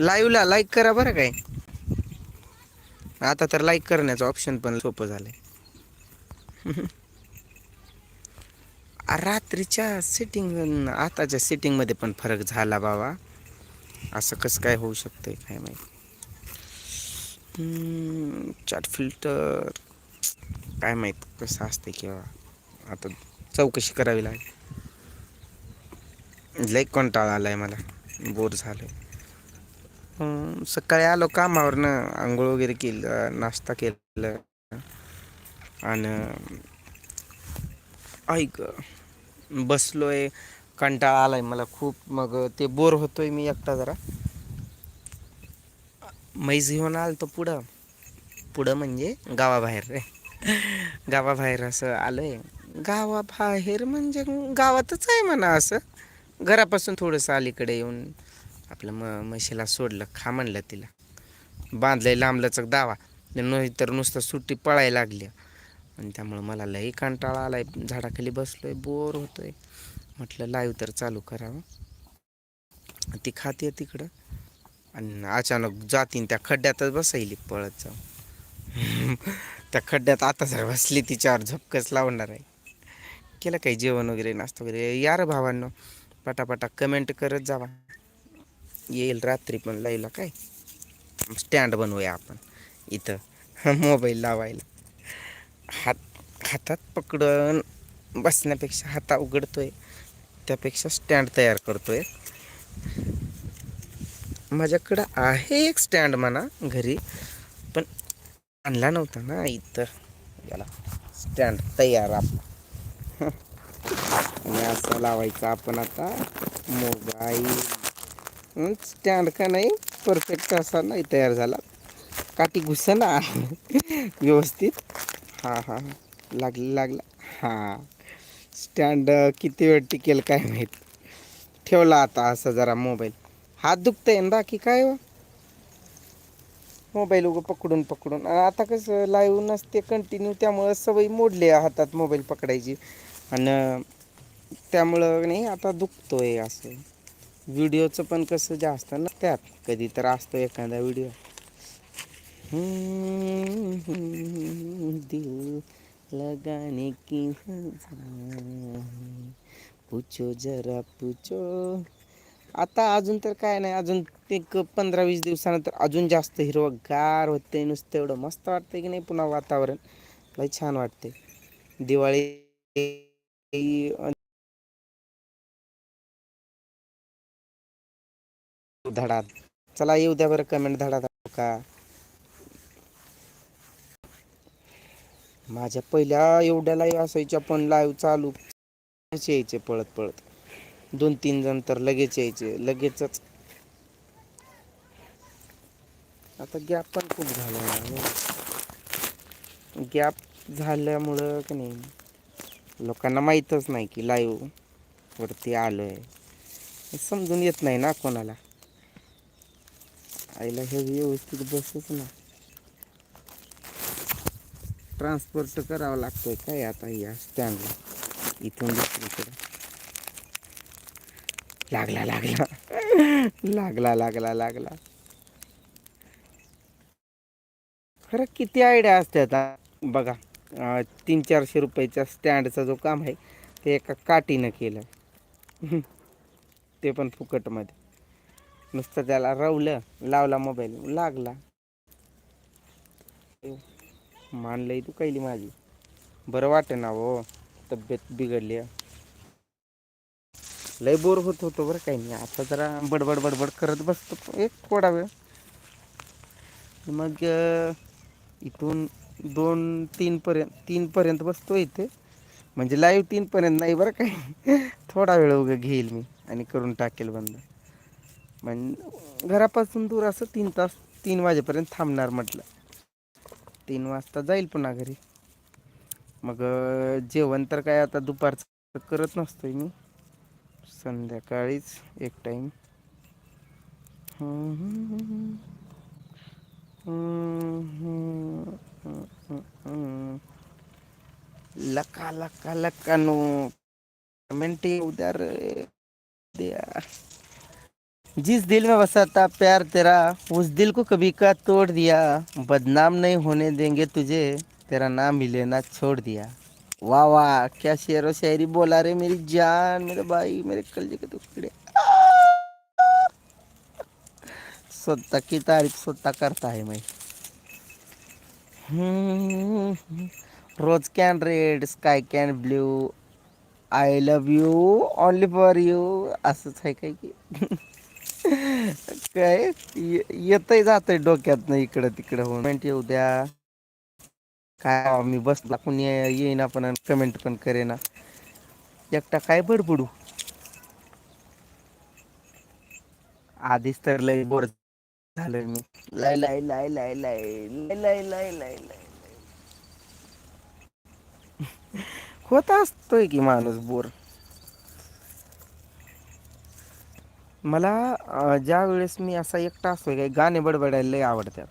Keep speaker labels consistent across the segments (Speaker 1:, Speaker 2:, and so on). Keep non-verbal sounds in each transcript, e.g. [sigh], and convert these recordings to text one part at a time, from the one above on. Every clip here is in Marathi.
Speaker 1: लाईव्हला लाईक करा बरं काय. आता तर लाईक करण्याचं ऑप्शन पण सोपं झालंय. [laughs] रात्रीच्या सिटिंग आताच्या सेटिंगमध्ये पण फरक झाला बाबा. असं कसं काय होऊ शकतंय काय माहिती. चॅट फिल्टर काय माहीत कसं असते किंवा आता चौकशी करावी लागेल. लई कंटाळा आला आहे मला. बोर झालं सकाळी आलो कामावरनं आंघोळ वगैरे केलं नाश्ता केलं. आणि ऐक बसलोय. कंटाळा आलाय मला खूप. मग ते बोर होतोय मी एकटा जरा. मैज घेऊन तो पुढं. पुढं म्हणजे गावाबाहेर रे. गावाबाहेर असं आलंय. गावाबाहेर म्हणजे गावातच आहे म्हणा असं. घरापासून थोडंसं अलीकडे येऊन आपलं म म्हशीला सोडलं खा म्हणलं तिला. बांधलंय लांबलचक दावा. नाही तर नुसतं सुट्टी पळायला लागली. आणि त्यामुळं मला लई कंटाळा आलाय. झाडाखाली बसलोय बोर होतोय. म्हटलं लाईव्ह तर चालू करावं. ती खाते तिकडं. आणि अचानक जातीन त्या खड्ड्यातच बसायली पळत जाऊन. [laughs] त्या खड्ड्यात आता जर बसली तिच्यावर झपकच लावणार आहे. केलं काही जेवण वगैरे नाश्ता वगैरे? यार भावांनो. पटापटा कमेंट करत जावा. येईल रात्री पण लाईला काय? स्टँड बनवूया आपण इथं. [laughs] मोबाईल लावायला. हात हातात पकडून बसण्यापेक्षा हाता उघडतोय. त्यापेक्षा स्टँड तयार करतोय. माझ्याकडं आहे एक स्टँड म्हणा घरी पण आणला नव्हता ना इथं. याला स्टँड तयार आपला [laughs] आणि असं लावायचं आपण आता. मोबाईल. स्टँड का नाही? परफेक्ट असा नाही तयार झाला. काठी घुसना. [laughs] व्यवस्थित. हां हां लागलं लागला. हां. स्टँड किती वेळ टिकेल काय माहीत. ठेवला आता असं जरा मोबाईल. हात दुखतंय ना बाकी काय हो? मोबाईल उगं पकडून पकडून. आता कसं लाईव्ह नसते कंटिन्यू त्यामुळं सवय मोडली आहे हातात मोबाईल पकडायची. आणि त्यामुळं नाही आता दुखतोय असं. व्हिडिओचं पण कसं जास्त ना त्यात कधी तर असतो एखादा व्हिडिओ. दिल लगाने की पुछो जरा पुछो. आता अजून तर काय नाही अजून एक पंधरा वीस दिवसानंतर अजून जास्त हिरवगार होते नुसतं एवढं मस्त वाटतं की नाही पुन्हा वातावरण. लई छान वाटते दिवाळी धडा चला येऊ द्या बरं कमेंट धडा का? माझ्या पहिल्या एवढ्या लाईव्ह असायच्या पण लाईव्ह चालू यायचे पळत पळत. दोन तीन जण तर लगेच यायचे लगेचच. आता गॅप पण खूप झाला गॅप झाल्यामुळं की नाही? लोकांना माहीतच नाही की लाईव्ह वरती आलो आहे समजून येत नाही ना कोणाला. आईला हे व्यवस्थित बसच ना. ट्रान्सपोर्ट करावा लागतोय काय आता या स्टँडला इथून दुसरीकडे. लागला लागला. लागला लागला लागला. खरं किती आयडिया असतात बघा. तीन चारशे रुपयाचा स्टँडचा जो काम आहे ते एका काठीनं केलं. ते पण फुकटमध्ये. नुसतं त्याला रवलं लावला मोबाईल लागला. मानलंय तू कैली माझी. बरं वाटे ना हो तब्येत बिघडली. लय बोर होत होतो बरं काही नाही आता जरा बडबड बडबड करत बसतो. एक थोडा वेळ. मग इथून दोन तीनपर्यंत तीनपर्यंत बसतो इथे. म्हणजे लाईव्ह तीनपर्यंत नाही बरं काय थोडा वेळ उगं घेईल मी आणि करून टाकेल बंद. म्हण घरापासून दूर असं तीन तास तीन वाजेपर्यंत थांबणार म्हटलं. तीन वाजता जाईल पुन्हा घरी. मग जेवण तर काय आता दुपारचं करत नसतोय मी. संध्याकाळीच एक टाईम लका लका लकानो कमेंट उधर, दिया। जिस दिल में बसा था प्यार तेरा, उस दिल को कभी का तोड़ दिया। बदनाम नहीं होने देंगे तुझे, तेरा नाम ही लेना छोड़ दिया। वाह वाह, क्या शेर व शायरी बोला रे मेरी जान, मेरे भाई, मेरे कलजे के टुकड़े। स्वतः की तारीफ स्वतः करता है मैं रोज can red sky can blue I love you only for you असंच आहे काय की. काय येतही जातंय डोक्यात नाही इकडं तिकडं होऊन. कमेंट येऊ द्या. काय मी बसला कोणी येईना पण कमेंट पण करेना. एकटा काय बडबडू? आधीच तर लय बोर झालोय मी लय लय लय लय लय लय लय लय लय लय होत असतोय की माणूस बोर मला ज्या वेळेस मी असा एकटा असतोय काही गाणे बडबडायला लय आवडतात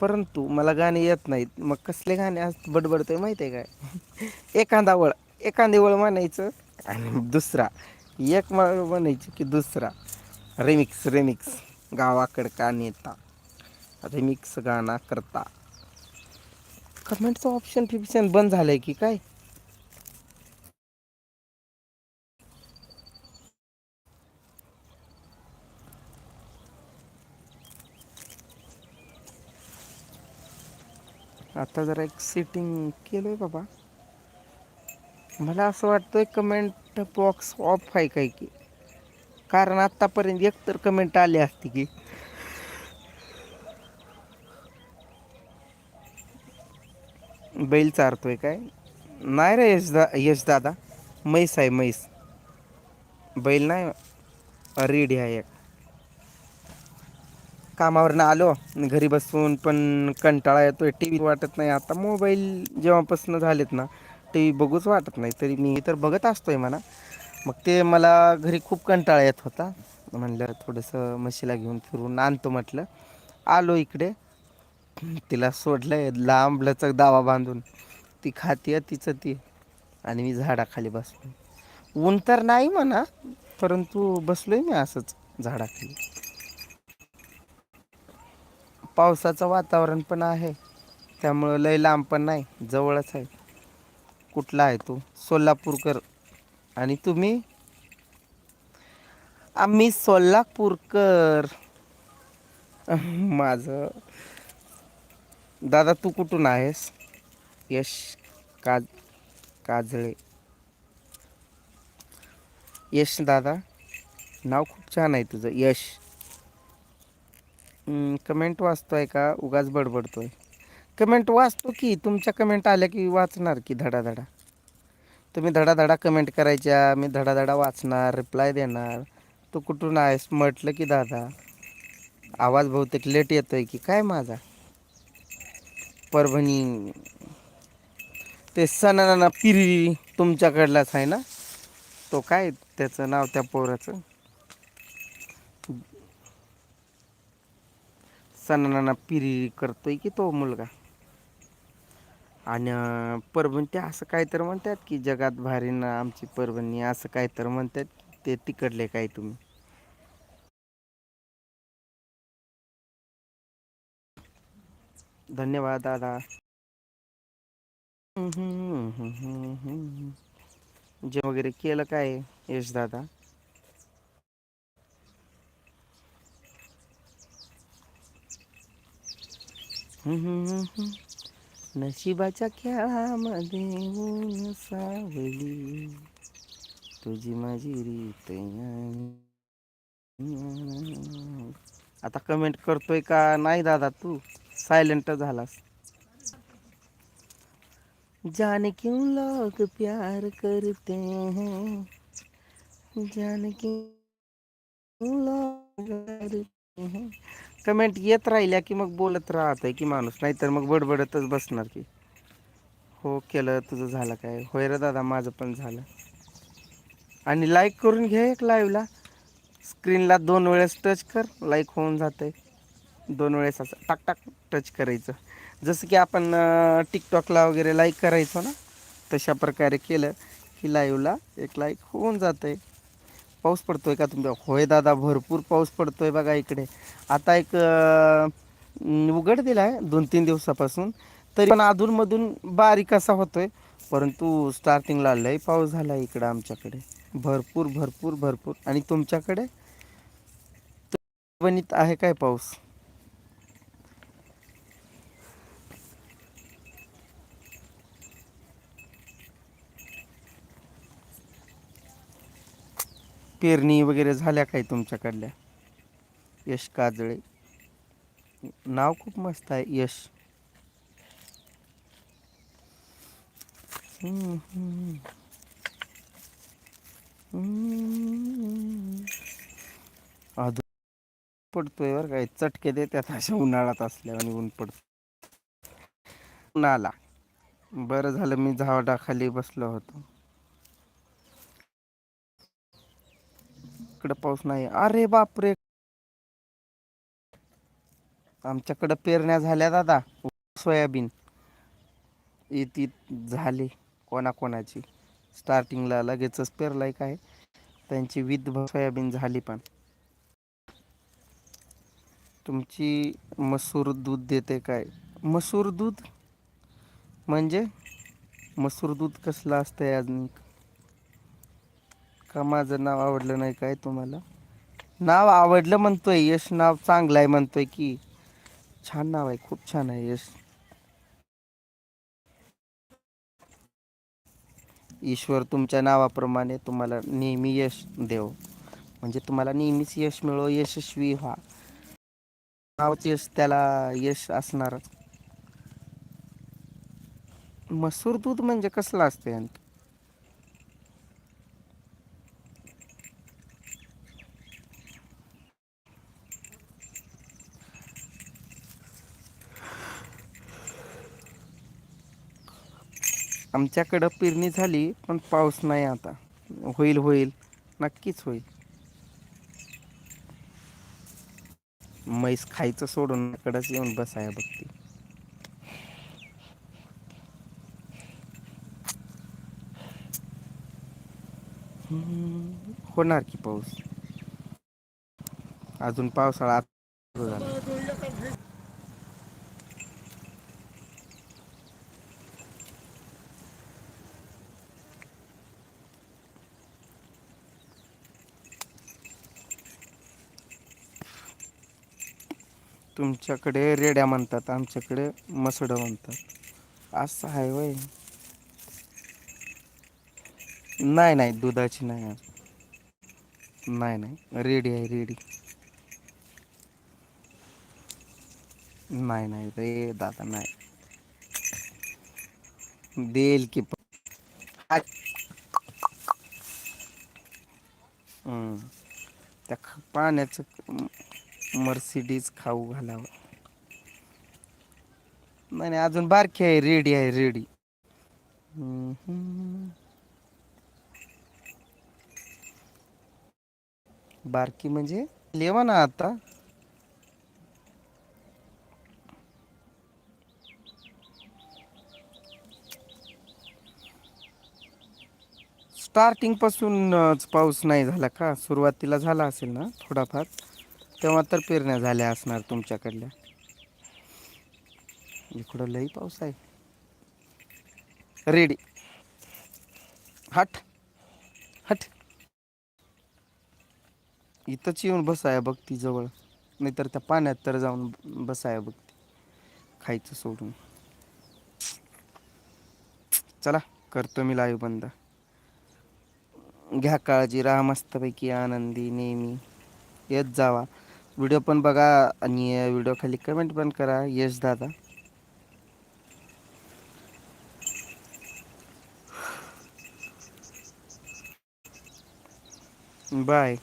Speaker 1: परंतु मला गाणे येत नाहीत मग कसले गाणे आज बडबडतोय माहिती आहे काय एखादा वळ एखादी वळ म्हणायचं आणि दुसरा एक म्हणायची की दुसरा रेमिक्स रेमिक्स गावाकडका नेता? रिमिक्स गाणा करता. कमेंटचं ऑप्शन फिप्शन बंद झालंय की काय? आता जरा एक सेटिंग केलंय बाबा. मला असं वाटतंय कमेंट बॉक्स ऑफ आहे काय की? कारण आत्तापर्यंत एकतर कमेंट आली असती की. बैल चारतोय काय? नाही रे यश दा यश दादा. म्हैस आहे म्हैस. बैल नाही रेडी आहे एक. कामावरनं आलो घरी बसून पण कंटाळा येतोय. टी व्ही वाटत नाही. आता मोबाईल जेव्हापासून झालेत ना टी व्ही बघूच वाटत नाही. तरी मी तर बघत असतोय म्हणा. मग ते मला घरी खूप कंटाळा येत होता. म्हणलं थोडंसं म्हशीला घेऊन फिरून आणतो म्हटलं. आलो इकडे. तिला सोडलंय लांब लचक दावा बांधून. ती खाते तिचं ती. आणि मी झाडाखाली बसलो. ऊन तर नाही म्हणा परंतु बसलोय मी असंच झाडाखाली. पावसाचं वातावरण पण आहे. त्यामुळं लय लांब पण नाही जवळच आहे. कुठला आहे तू? सोलापूरकर. आणि तुम्ही? आम्ही सोलापूरकर. माझं. दादा तू कुठून आहेस? यश काज काजळे. यश दादा नाव खूप छान आहे तुझं. यश. कमेंट वाचतोय का? उगाच बडबडतोय. कमेंट वाचतो की तुमच्या कमेंट आल्या की वाचणार की धडाधडा. तुम्ही धडाधडा कमेंट करायच्या मी धडाधडा वाचणार रिप्लाय देणार. तू कुठून आहेस? म्हटलं की दादा आवाज बहुतेक लेट येतो आहे की काय माझा? परभणी. ते सणाना पिरी तुमच्याकडलाच आहे ना? तो काय त्याचं नाव त्या पोराचं? सणाना पिरी करतोय की तो मुलगा? आणि अं, परभणी ते असं काय तर म्हणतात की जगात भारी ना आमची परभणी असं काय तर म्हणतात ते तिकडले काय तुम्ही? धन्यवाद दादा. जे वगैरे केलं काय यश दादा? नशिबाच्या खेळामध्ये ऊन सावली. तुझी माझी रीत आता कमेंट करतोय का? नाही दादा तू सायलेंट झालास. जाने क्यों लोग प्यार करते हैं. जाने क्यों लोग करते हैं. कमेंट येत राहिल्या की मग बोलत राहत आहे की माणूस नाहीतर मग बडबडतच बसणार की. हो केलं तुझं झालं काय? होय रे दादा माझं पण झालं. आणि लाईक करून घे एक लाईव्हला स्क्रीनला दोन वेळेस टच कर लाईक होऊन जाते दोन वेळेस असं टाक टाक टच करायचं. जसं की आपण टिकटॉकला वगैरे लाईक करायचो ना तशा प्रकारे केलं की लाईव्हला एक लाईक होऊन जातं पाऊस पडतोय का तुमच्या? होय दादा भरपूर पाऊस पडतोय बघा इकडे. आता एक उघड दिला आहे दोन तीन दिवसापासून. तरी पण अधूनमधून बारीक असा होतोय. परंतु स्टार्टिंगला लय पाऊस झाला इकडं आमच्याकडे. भरपूर भरपूर भरपूर. आणि तुमच्याकडे? बनीत आहे काय पाऊस? पेरणी वगैरे झाल्या काय तुमच्याकडल्या यश काजळे नाव खूप मस्त आहे यश हम्म, हम्म. हम्म. अधू पडतोय बरं काय चटके देतात अशा उन्हाळ्यात असल्यावर ऊन पडतो उन्हाला बरं झालं मी झाडाखाली बसलो होतो इकडं पाऊस नाही. अरे बापरे! आमच्याकडं पेरण्या झाल्या दादा. सोयाबीन. येती झाली कोणाकोणाची. स्टार्टिंगला लगेचच पेरलाय काय? त्यांची विध सोयाबीन झाली पण. तुमची मसूर दूध देते काय? मसूर दूध? म्हणजे? मसूर दूध कसलं असतंय अजून? का माझं नाव आवडलं नाही काय तुम्हाला? नाव आवडलं म्हणतोय यश नाव चांगलं आहे म्हणतोय की. छान नाव आहे खूप छान आहे यश. ईश्वर तुमच्या नावाप्रमाणे तुम्हाला नेहमी यश देव. म्हणजे तुम्हाला नेहमीच यश मिळो यशस्वी व्हा. नावच यश त्याला यश असणारच मसूर दूध म्हणजे कसलं असते आमच्याकडं पेरणी झाली पण पाऊस नाही आता. होईल होईल. नक्कीच होईल. म्हैस खायचं सोडून कडच येऊन बसाया बघती. होणार की पाऊस? अजून पावसाळा आत- सुरू झाला. तुमच्याकडे रेड्या म्हणतात आमच्याकडे मसडं म्हणतात. असं आहे वय नाही नाही दुधाची नाही आज. नाही नाही रेडी आहे रेडी. नाही नाही रे दादा नाही. देईल की हम्म. त्या पाण्याचं मर्सिडीज खाऊ घालावं. नाही नाही अजून बारकी आहे रेडी आहे रेडी. बारकी म्हणजे? लेवा ना आता. स्टार्टिंग पासूनच पाऊस नाही झाला का? सुरुवातीला झाला असेल ना थोडाफार. तेव्हा तर पेरण्या झाल्या असणार तुमच्याकडल्या. इकडं लई पाऊस आहे. रेडी हट. हट. इथंच येऊन बसाय बघ ती जवळ. नाहीतर त्या पाण्यात तर जाऊन बसाय बघ ती. खायचं सोडून. चला करतो मी लाईव्ह बंद. घ्या काळजी राहा मस्तपैकी आनंदी नेहमी. येत जावा. व्हिडिओ पण बघा आणि व्हिडिओ खाली कमेंट पण करा. यश दादा. बाय.